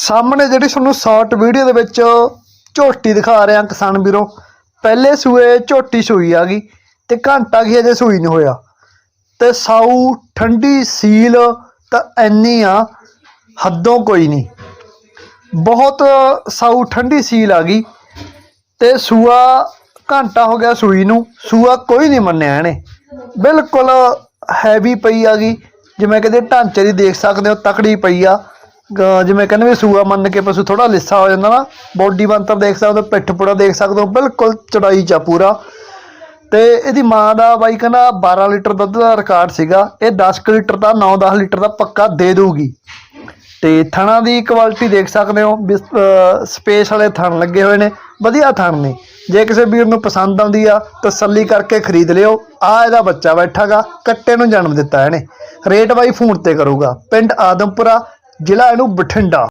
ਸਾਹਮਣੇ ਜਿਹੜੀ ਤੁਹਾਨੂੰ ਸ਼ਾਰਟ ਵੀਡੀਓ ਦੇ ਵਿੱਚ ਝੋਟੀ ਦਿਖਾ ਰਿਹਾ ਕਿਸਾਨ ਵੀਰੋ, ਪਹਿਲੇ ਸੂਏ ਝੋਟੀ ਸੂਈ ਆ ਗਈ ਤੇ ਘੰਟਾ ਕੀ ਅਜੇ ਸੂਈ ਨਹੀਂ ਹੋਇਆ। ਤੇ ਸਾਊ ਠੰਡੀ ਸੀਲ ਤਾਂ ਐਨੀ ਆ, ਹੱਦੋਂ ਕੋਈ ਨਹੀਂ। ਬਹੁਤ ਸਾਊ ਠੰਡੀ ਸੀਲ ਆ ਗਈ ਤੇ ਸੂਆ ਘੰਟਾ ਹੋ ਗਿਆ ਸੂਈ ਨੂੰ, ਸੂਆ ਕੋਈ ਨਹੀਂ ਮੰਨਿਆ ਇਹਨੇ। ਬਿਲਕੁਲ ਹੈਵੀ ਪਈ ਆ ਗਈ, ਜਿਵੇਂ ਕਹਿੰਦੇ ਢਾਂਚੇ ਦੀ ਦੇਖ ਸਕਦੇ ਹੋ, ਤਕੜੀ ਪਈ ਆ। ਗ- ਜਿਵੇਂ ਕਹਿੰਦੇ ਵੀ ਸੂਆ ਮੰਨ ਕੇ ਪਸ਼ੂ ਥੋੜਾ ਲਿੱਸਾ ਹੋ ਜਾਂਦਾ ਨਾ ਬੋਡੀ ਬਣਤਰ ਦੇਖ ਸਕਦੇ ਹੋ ਪਿੱਠ ਪੁੜਾ ਦੇਖ ਸਕਦੇ ਹੋ ਬਿਲਕੁਲ ਚੜਾਈ ਚਾ ਪੂਰਾ। ਤੇ ਇਹਦੀ ਮਾਂ ਦਾ ਬਾਈ ਕਹਿੰਦਾ 12 ਲੀਟਰ ਦੁੱਧ ਦਾ ਰਿਕਾਰਡ ਸੀਗਾ ਇਹ 10 ਕੁ ਲੀਟਰ ਦਾ 9-10 ਲੀਟਰ ਦਾ ਪੱਕਾ ਦੇ ਦਊਗੀ। ਤੇ ਥਣਾ ਦੀ ਕੁਆਲਿਟੀ ਦੇਖ ਸਕਦੇ ਹੋ ਵੀ, ਅਹ, ਸਪੇਸ ਵਾਲੇ ਥਣ ਲੱਗੇ ਹੋਏ ਨੇ ਵਧੀਆ ਥਣ ਨੇ। ਜੇ ਕਿਸੇ ਵੀਰ ਨੂੰ ਪਸੰਦ ਆਉਂਦੀ ਆ ਤਸੱਲੀ ਕਰਕੇ ਖਰੀਦ ਲਿਓ। ਆ ਇਹਦਾ ਬੱਚਾ ਬੈਠਾਗਾ ਕੱਟੇ ਨੂੰ ਜਨਮ ਦਿੱਤਾ ਇਹਨੇ। ਰੇਟ ਬਾਈ ਫੋਨ ਤੇ ਕਰੂਗਾ। ਪਿੰਡ ਆਦਮਪੁਰਾ ਜ਼ਿਲ੍ਹਾ ਇਹਨੂੰ ਬਠਿੰਡਾ।